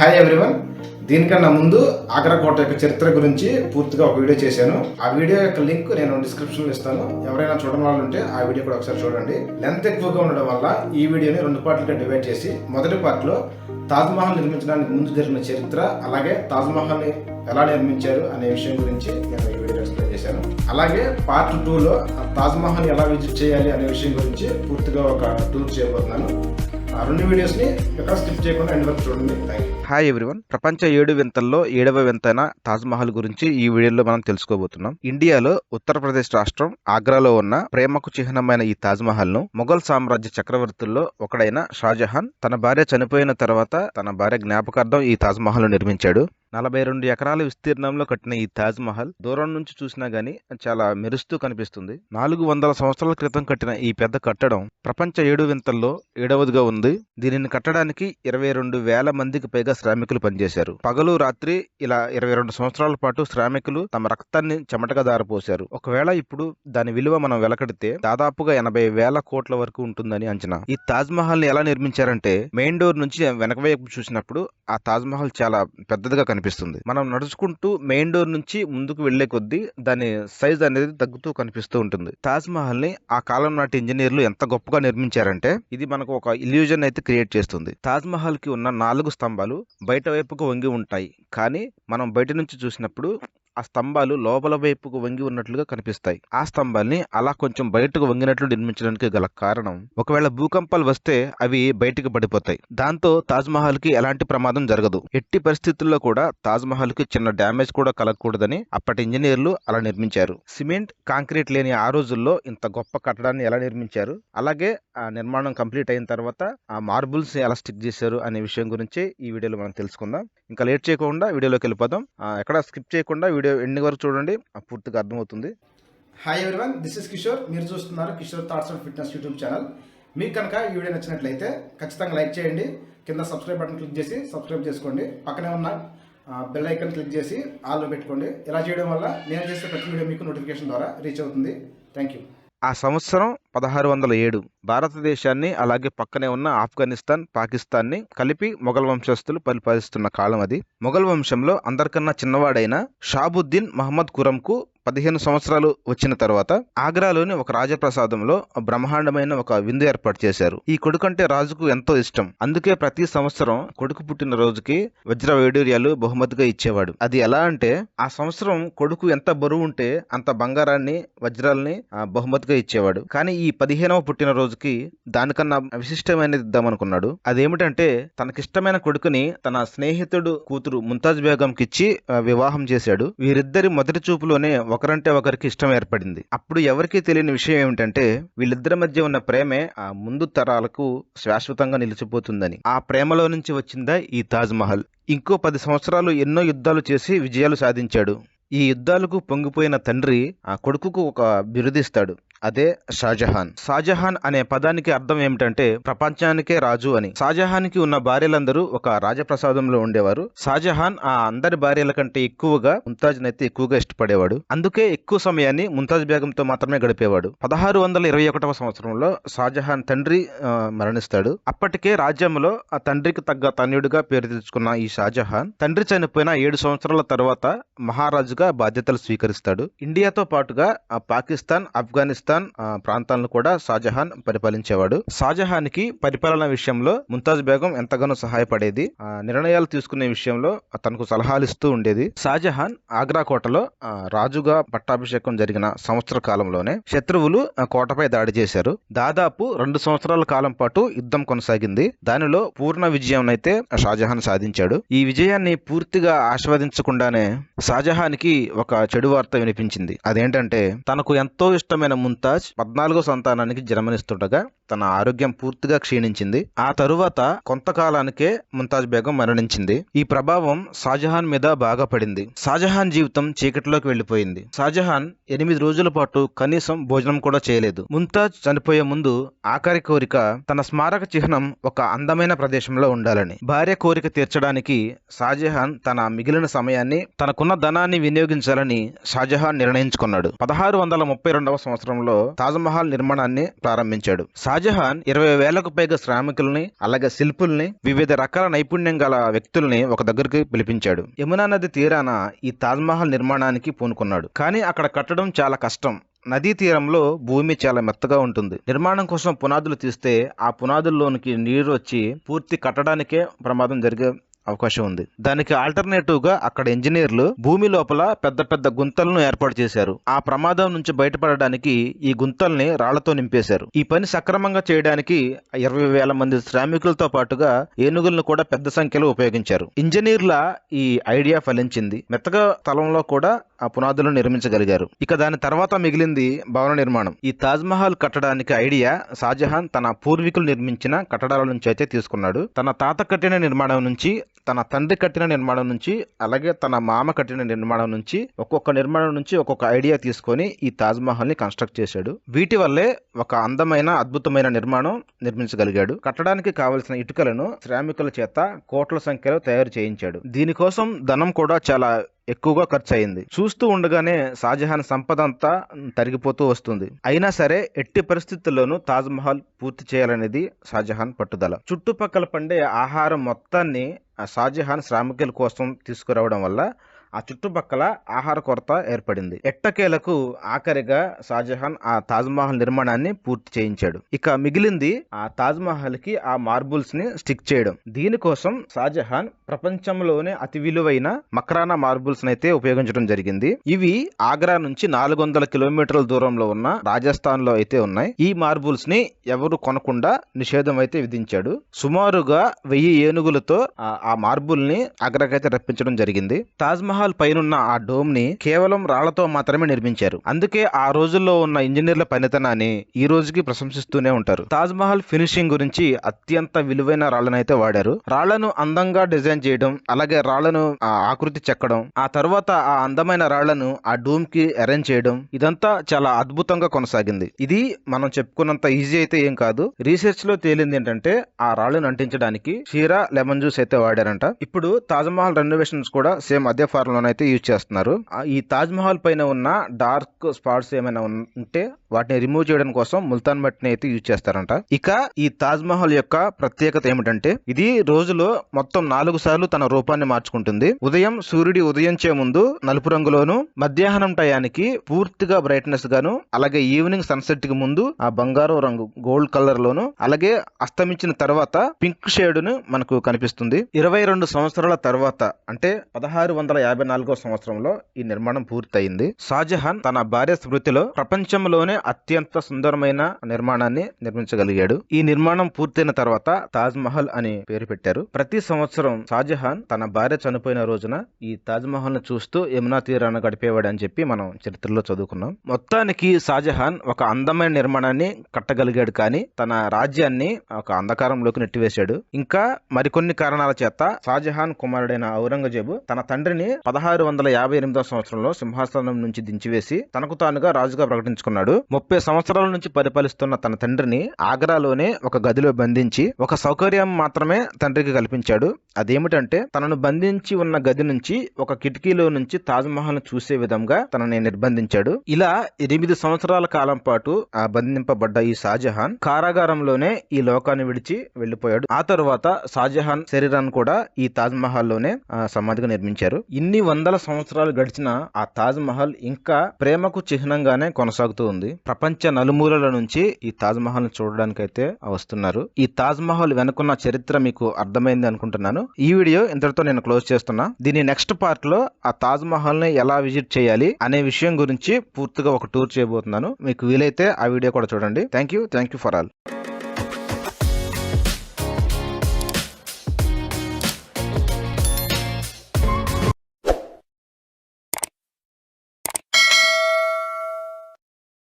Hi everyone దీనికన్నా ముందు ఆగ్రాకోట యొక్క చరిత్ర గురించి పూర్తిగా ఒక వీడియో చేశాను. ఆ వీడియో యొక్క లింక్ నేను డిస్క్రిప్షన్లో ఇస్తాను. ఎవరైనా చూడడం వాళ్ళు ఉంటే ఆ వీడియో కూడా ఒకసారి చూడండి. లెంత్ ఎక్కువగా ఉండడం వల్ల ఈ వీడియోని రెండు పార్ట్లుగా డివైడ్ చేసి మొదటి పార్ట్లో తాజ్మహల్ నిర్మించడానికి ముందు జరిగిన చరిత్ర అలాగే తాజ్మహల్ని ఎలా నిర్మించారు అనే విషయం గురించి నేను ఈ వీడియో ఎక్స్ప్లెయిన్ చేశాను. అలాగే పార్ట్ టూలో తాజ్మహల్ ఎలా విజిట్ చేయాలి అనే విషయం గురించి పూర్తిగా ఒక టూర్ చేయబోతున్నాను. రెండు వీడియోస్ని ఇక్కడ స్కిప్ చేయకుండా ఎండ్ వరకు చూడండి. హాయ్ ఎవ్రీవన్ ప్రపంచ ఏడు వింతల్లో ఏడవ వింతైన తాజ్మహల్ గురించి ఈ వీడియోలో మనం తెలుసుకోబోతున్నాం. ఇండియాలో ఉత్తరప్రదేశ్ రాష్ట్రం ఆగ్రాలో ఉన్న ప్రేమకు చిహ్నమైన ఈ తాజ్మహల్ను మొఘల్ సామ్రాజ్య చక్రవర్తుల్లో ఒకడైన షాజహాన్ తన భార్య చనిపోయిన తర్వాత తన భార్య జ్ఞాపకార్థం ఈ తాజ్మహల్ను నిర్మించాడు. నలభై రెండు ఎకరాల విస్తీర్ణంలో కట్టిన ఈ తాజ్ మహల్ దూరం నుంచి చూసినా గానీ చాలా మెరుస్తూ కనిపిస్తుంది. నాలుగు వందల సంవత్సరాల క్రితం కట్టిన ఈ పెద్ద కట్టడం ప్రపంచ ఏడు వింతల్లో ఏడవదిగా ఉంది. దీనిని కట్టడానికి ఇరవై రెండు వేల మందికి పైగా శ్రామికులు పనిచేశారు. పగలు రాత్రి ఇలా ఇరవై రెండు సంవత్సరాల పాటు శ్రామికులు తమ రక్తాన్ని చెమటగా దారపోశారు. ఒకవేళ ఇప్పుడు దాని విలువ మనం వెలకడితే దాదాపుగా ఎనభై వేల కోట్ల వరకు ఉంటుందని అంచనా. ఈ తాజ్ మహల్ని ఎలా నిర్మించారంటే మెయిన్ డోర్ నుంచి వెనక వైపు చూసినప్పుడు ఆ తాజ్ మహల్ చాలా పెద్దదిగా కనిపిస్తుంది మనం నడుచుకుంటూ మెయిన్ డోర్ నుంచి ముందుకు వెళ్ళే కొద్దీ దాని సైజ్ అనేది తగ్గుతూ కనిపిస్తూ ఉంటుంది. తాజ్ మహల్ని ఆ కాలం నాటి ఇంజనీర్లు ఎంత గొప్పగా నిర్మించారంటే ఇది మనకు ఒక ఇల్యూజన్ అయితే క్రియేట్ చేస్తుంది. తాజ్ మహల్కి ఉన్న నాలుగు స్తంభాలు బయట వైపుకు వంగి ఉంటాయి. కానీ మనం బయట నుంచి చూసినప్పుడు ఆ స్తంభాలు లోపల వైపుకు వంగి ఉన్నట్లుగా కనిపిస్తాయి. ఆ స్తంభాల్ని అలా కొంచెం బయటకు వంగినట్లు నిర్మించడానికి గల కారణం ఒకవేళ భూకంపాలు వస్తే అవి బయటకు పడిపోతాయి. దాంతో తాజ్ మహల్కి ఎలాంటి ప్రమాదం జరగదు. ఎట్టి పరిస్థితుల్లో కూడా తాజ్ మహల్కి చిన్న డ్యామేజ్ కూడా కలగకూడదని అప్పటి ఇంజనీర్లు అలా నిర్మించారు. సిమెంట్ కాంక్రీట్ లేని ఆ రోజుల్లో ఇంత గొప్ప కట్టడాన్ని ఎలా నిర్మించారు? అలాగే ఆ నిర్మాణం కంప్లీట్ అయిన తర్వాత ఆ మార్బుల్స్ ఎలా స్టిక్ చేశారు అనే విషయం గురించి ఈ వీడియోలో మనం తెలుసుకుందాం. ఇంకా లేట్ చేయకుండా వీడియోలోకి వెళ్ళిపోదాం. ఎక్కడ స్కిప్ చేయకుండా వీడియో ఎండింగ్ వరకు చూడండి. పూర్తిగా అర్థమవుతుంది. Hi everyone this is Kishore మీరు చూస్తున్నారు Kishore thoughts and fitness YouTube channel మీకు కనుక ఈ వీడియో నచ్చినట్లయితే ఖచ్చితంగా లైక్ చేయండి. కింద సబ్స్క్రైబ్ బటన్ క్లిక్ చేసి సబ్స్క్రైబ్ చేసుకోండి. పక్కనే ఉన్న బెల్ ఐకన్ క్లిక్ చేసి ఆల్లో పెట్టుకోండి. ఇలా చేయడం వల్ల నేను చేసే ప్రతి వీడియో మీకు నోటిఫికేషన్ ద్వారా రీచ్ అవుతుంది. థ్యాంక్ యూ ఆ సంవత్సరం పదహారు వందల ఏడు భారతదేశాన్ని అలాగే పక్కనే ఉన్న ఆఫ్ఘనిస్తాన్ పాకిస్తాన్ని కలిపి మొఘల్ వంశస్థులు పరిపాలిస్తున్న కాలం అది. మొఘల్ వంశంలో అందరికన్నా చిన్నవాడైన షాబుద్దీన్ మహమ్మద్ కురంకు పదిహేను సంవత్సరాలు వచ్చిన తర్వాత ఆగ్రాలోని ఒక రాజప్రసాదంలో బ్రహ్మాండమైన ఒక విందు ఏర్పాటు చేశారు. ఈ కొడుకంటే రాజుకు ఎంతో ఇష్టం. అందుకే ప్రతి సంవత్సరం కొడుకు పుట్టిన రోజుకి వజ్ర వైడూర్యాలు బహుమతిగా ఇచ్చేవాడు. అది ఎలా అంటే ఆ సంవత్సరం కొడుకు ఎంత బరువు ఉంటే అంత బంగారాన్ని వజ్రాల్ని ఆ, బహుమతిగా ఇచ్చేవాడు. కానీ ఈ ఈ పదిహేనవ పుట్టిన రోజుకి దానికన్నా విశిష్టమైనది ఇద్దామనుకున్నాడు. అదేమిటంటే తనకిష్టమైన కొడుకుని తన స్నేహితుడు కూతురు ముంతాజ్ బేగంకి ఇచ్చి వివాహం చేశాడు. వీరిద్దరి మొదటి చూపులోనే ఒకరంటే ఒకరికి ఇష్టం ఏర్పడింది. అప్పుడు ఎవరికీ తెలియని విషయం ఏమిటంటే వీళ్ళిద్దరి మధ్య ఉన్న ప్రేమే ఆ ముందు తరాలకు శాశ్వతంగా నిలిచిపోతుందని. ఆ ప్రేమలో నుంచి వచ్చిందా ఈ తాజ్ మహల్. ఇంకో పది సంవత్సరాలు ఎన్నో యుద్ధాలు చేసి విజయాలు సాధించాడు. ఈ యుద్ధాలకు పొంగిపోయిన తండ్రి ఆ కొడుకుకు ఒక బిరుదిస్తాడు. అదే షాజహాన్. షాజహాన్ అనే పదానికి అర్థం ఏమిటంటే ప్రపంచానికే రాజు అని. షాజహాన్కి ఉన్న భార్యలందరూ ఒక రాజప్రసాదంలో ఉండేవారు. షాజహాన్ ఆ అందరి భార్యల కంటే ఎక్కువగా ముంతాజ్ అయితే ఎక్కువగా ఇష్టపడేవాడు. అందుకే ఎక్కువ సమయాన్ని ముంతాజ్ బేగంతో మాత్రమే గడిపేవాడు. పదహారు వందల ఇరవై ఒకటవ సంవత్సరంలో షాజహాన్ తండ్రి మరణిస్తాడు. అప్పటికే రాజ్యంలో ఆ తండ్రికి తగ్గ తన్యుడిగా పేరు తెచ్చుకున్న ఈ షాజహాన్ తండ్రి చనిపోయిన ఏడు సంవత్సరాల తర్వాత మహారాజుగా బాధ్యతలు స్వీకరిస్తాడు. ఇండియాతో పాటుగా పాకిస్తాన్ ఆఫ్ఘనిస్తాన్ ప్రాంతాలను కూడా షాజహాన్ పరిపాలించేవాడు. షాజహాన్కి పరిపాలన విషయంలో ముంతాజ్ బేగం ఎంతగానో సహాయపడేది. ఆ, నిర్ణయాలు తీసుకునే విషయంలో తనకు సలహాలు ఇస్తూ ఉండేది. షాజహాన్ ఆగ్రా కోటలో రాజుగా పట్టాభిషేకం జరిగిన సంవత్సర కాలంలోనే శత్రువులు కోటపై దాడి చేశారు. దాదాపు రెండు సంవత్సరాల కాలం పాటు యుద్ధం కొనసాగింది. దానిలో పూర్ణ విజయం అయితే షాజహాన్ సాధించాడు. ఈ విజయాన్ని పూర్తిగా ఆస్వాదించకుండానే షాజహాన్కి ఒక చెడు వార్త వినిపించింది. అదేంటంటే తనకు ఎంతో ఇష్టమైన ముంతాజ్ పద్నాలుగో సంతానానికి జన్మనిస్తుండగా తన ఆరోగ్యం పూర్తిగా క్షీణించింది. ఆ తరువాత కొంతకాలానికే ముంతాజ్ బేగం మరణించింది. ఈ ప్రభావం షాజహాన్ మీద బాగా పడింది. షాజహాన్ జీవితం చీకటిలోకి వెళ్ళిపోయింది షాజహాన్ ఎనిమిది రోజుల పాటు కనీసం భోజనం కూడా చేయలేదు. ముంతాజ్ చనిపోయే ముందు ఆఖరి కోరిక తన స్మారక చిహ్నం ఒక అందమైన ప్రదేశంలో ఉండాలని. భార్య కోరిక తీర్చడానికి షాజహాన్ తన మిగిలిన సమయాన్ని తనకున్న ధనాన్ని వినియోగించాలని షాజహాన్ నిర్ణయించుకున్నాడు. పదహారు వందల ముప్పై రెండవ సంవత్సరంలో తాజ్మహల్ నిర్మాణాన్ని ప్రారంభించాడు. షాజహాన్ షాజహాన్ ఇరవై వేలకు పైగా శ్రామికుల్ని అలాగే శిల్పుల్ని వివిధ రకాల నైపుణ్యం గల వ్యక్తుల్ని ఒక దగ్గరికి పిలిపించాడు. యమునా నది తీరాన ఈ తాజ్మహల్ నిర్మాణానికి పూనుకున్నాడు. కానీ అక్కడ కట్టడం చాలా కష్టం. నదీ తీరంలో భూమి చాలా మెత్తగా ఉంటుంది. నిర్మాణం కోసం పునాదులు తీస్తే ఆ పునాదుల్లోనికి నీరు వచ్చి పూర్తి కట్టడానికే ప్రమాదం జరిగే అవకాశం ఉంది. దానికి ఆల్టర్నేటివ్గా అక్కడ ఇంజనీర్లు భూమి లోపల పెద్ద పెద్ద గుంతలను ఏర్పాటు చేశారు. ఆ ప్రమాదం నుంచి బయటపడడానికి ఈ గుంతల్ని రాళ్ళతో నింపేశారు. ఈ పని సక్రమంగా చేయడానికి ఇరవై వేల మంది శ్రామికులతో పాటుగా ఏనుగులను కూడా పెద్ద సంఖ్యలో ఉపయోగించారు. ఇంజనీర్ల ఈ ఐడియా ఫలించింది. మెత్తగా స్థలంలో కూడా ఆ పునాదులను నిర్మించగలిగారు. ఇక దాని తర్వాత మిగిలింది భవన నిర్మాణం. ఈ తాజ్మహల్ కట్టడానికి ఐడియా షాజహాన్ తన పూర్వీకులు నిర్మించిన కట్టడాల నుంచి అయితే తీసుకున్నాడు. తన తాత కట్టిన నిర్మాణం నుంచి తన తండ్రి కట్టిన నిర్మాణం నుంచి అలాగే తన మామ కట్టిన నిర్మాణం నుంచి ఒక్కొక్క నిర్మాణం నుంచి ఒక్కొక్క ఐడియా తీసుకొని ఈ తాజ్మహల్ని కన్స్ట్రక్ట్ చేశాడు. వీటి వల్లే ఒక అందమైన అద్భుతమైన నిర్మాణం నిర్మించగలిగాడు. కట్టడానికి కావలసిన ఇటుకలను శ్రామికుల చేత కోట్ల సంఖ్యలో తయారు చేయించాడు. దీనికోసం ధనం కూడా చాలా ఎక్కువగా ఖర్చు అయింది చూస్తూ ఉండగానే షాజహాన్ సంపద అంతా తరిగిపోతూ వస్తుంది. అయినా సరే ఎట్టి పరిస్థితుల్లోనూ తాజ్ మహల్ పూర్తి చేయాలనేది షాజహాన్ పట్టుదల. చుట్టుపక్కల పండే ఆహారం మొత్తాన్ని ఆ షాజహాన్ శ్రామికుల కోసం తీసుకురావడం వల్ల ఆ చుట్టుపక్కల ఆహార కొరత ఏర్పడింది. ఎట్టకేలకు ఆఖరిగా షాజహాన్ ఆ తాజ్మహల్ నిర్మాణాన్ని పూర్తి చేయించాడు. ఇక మిగిలింది ఆ తాజ్మహల్కి ఆ మార్బుల్స్ని స్టిక్ చేయడం. దీనికోసం షాజహాన్ ప్రపంచంలోనే అతి విలువైన మక్రానా మార్బుల్స్ అయితే ఉపయోగించడం జరిగింది. ఇవి ఆగ్రా నుంచి నాలుగు వందల కిలోమీటర్ల దూరంలో ఉన్న రాజస్థాన్లో అయితే ఉన్నాయి. ఈ మార్బుల్స్ని ఎవరు కొనకుండా నిషేధం అయితే విధించాడు. సుమారుగా వెయ్యి ఏనుగులతో ఆ- మార్బుల్ని ఆగ్రాకైతే రప్పించడం జరిగింది. తాజ్మహల్ మహల్ పైనున్న ఆ డోమ్ని కేవలం రాళ్ళతో మాత్రమే నిర్మించారు. అందుకే ఆ రోజుల్లో ఉన్న ఇంజనీర్ల పనితనాన్ని ఈ రోజుకి ప్రశంసిస్తూనే ఉంటారు. తాజ్ మహల్ ఫినిషింగ్ గురించి అత్యంత విలువైన రాళ్ళనైతే వాడారు. రాళ్ళను అందంగా డిజైన్ చేయడం అలాగే రాళ్ళను ఆ ఆకృతి చెక్కడం ఆ తర్వాత ఆ అందమైన రాళ్ళను ఆ డూమ్కి అరేంజ్ చేయడం ఇదంతా చాలా అద్భుతంగా కొనసాగింది. ఇది మనం చెప్పుకున్నంత ఈజీ అయితే ఏం కాదు. రీసెర్చ్లో తేలింది ఏంటంటే ఆ రాళ్ళను అంటించడానికి షీరా లెమన్ జ్యూస్ అయితే వాడారంట. ఇప్పుడు తాజ్ మహల్ రెనోవేషన్స్ కూడా సేమ్ అదే ఫార్మ్ అయితే యూజ్ చేస్తున్నారు. ఈ తాజ్మహల్ పైన ఉన్న డార్క్ స్పాట్స్ ఏమైనా ఉంటే వాటిని రిమూవ్ చేయడం కోసం ముల్తాన్ మట్టిని అయితే యూజ్ చేస్తారంట. ఇక ఈ తాజ్మహల్ యొక్క ప్రత్యేకత ఏమిటంటే ఇది రోజులో మొత్తం నాలుగు సార్లు తన రూపాన్ని మార్చుకుంటుంది. ఉదయం సూర్యుడి ఉదయించే ముందు నలుపు రంగులోను మధ్యాహ్నం టయానికి పూర్తిగా బ్రైట్నెస్ గాను అలాగే ఈవినింగ్ సన్సెట్కి ముందు ఆ బంగారు రంగు గోల్డ్ కలర్ లోను అలాగే అస్తమించిన తర్వాత పింక్ షేడ్ను మనకు కనిపిస్తుంది. ఇరవై రెండు సంవత్సరాల తర్వాత అంటే పదహారు వందల యాభై నాలుగో సంవత్సరంలో ఈ నిర్మాణం పూర్తయింది. షాజహాన్ తన భార్య స్మృతిలో ప్రపంచంలోనే అత్యంత సుందరమైన నిర్మాణాన్ని నిర్మించగలిగాడు. ఈ నిర్మాణం పూర్తయిన తర్వాత తాజ్ మహల్ అని పేరు పెట్టారు. ప్రతి సంవత్సరం షాజహాన్ తన భార్య చనిపోయిన రోజున ఈ తాజ్ మహల్ను చూస్తూ యమునా తీరాన గడిపేవాడు అని చెప్పి మనం చరిత్రలో చదువుకున్నాం. మొత్తానికి షాజహాన్ ఒక అందమైన నిర్మాణాన్ని కట్టగలిగాడు కానీ తన రాజ్యాన్ని ఒక అంధకారంలోకి నెట్టివేశాడు. ఇంకా మరికొన్ని కారణాల చేత షాజహాన్ కుమారుడైన ఔరంగజేబు తన తండ్రిని పదహారు వందల యాభై ఎనిమిదవ సంవత్సరంలో సింహాసనం నుంచి దించివేసి తనకు తానుగా రాజుగా ప్రకటించుకున్నాడు. ముప్పై సంవత్సరాల నుంచి పరిపాలిస్తున్న తన తండ్రిని ఆగ్రాలోనే ఒక గదిలో బంధించి ఒక సౌకర్యం మాత్రమే తండ్రికి కల్పించాడు. అదేమిటంటే తనను బంధించి ఉన్న గది నుంచి ఒక కిటికీలో నుంచి తాజ్మహల్ చూసే విధంగా తనని నిర్బంధించాడు. ఇలా ఎనిమిది సంవత్సరాల కాలం పాటు ఆ బంధింపబడ్డ ఈ షాజహాన్ కారాగారంలోనే ఈ లోకాన్ని విడిచి వెళ్ళిపోయాడు ఆ తరువాత షాజహాన్ శరీరాన్ని కూడా ఈ తాజ్మహల్లోనే లోనే సమాధిగా నిర్మించారు. ఇన్ని వందల సంవత్సరాలు గడిచిన ఆ తాజ్ మహల్ ఇంకా ప్రేమకు చిహ్నంగానే కొనసాగుతూ ఉంది. ప్రపంచ నలుమూలల నుంచి ఈ తాజ్ మహల్ను చూడడానికి అయితే వస్తున్నారు. ఈ తాజ్ మహల్ వెనుకున్న చరిత్ర మీకు అర్థమైంది అనుకుంటున్నాను. ఈ వీడియో ఇంతటితో నేను క్లోజ్ చేస్తున్నా. దీని నెక్స్ట్ పార్ట్లో ఆ తాజ్ మహల్ని ఎలా విజిట్ చేయాలి అనే విషయం గురించి పూర్తిగా ఒక టూర్ చేయబోతున్నాను. మీకు వీలైతే ఆ వీడియో కూడా చూడండి. Thank you thank you for all.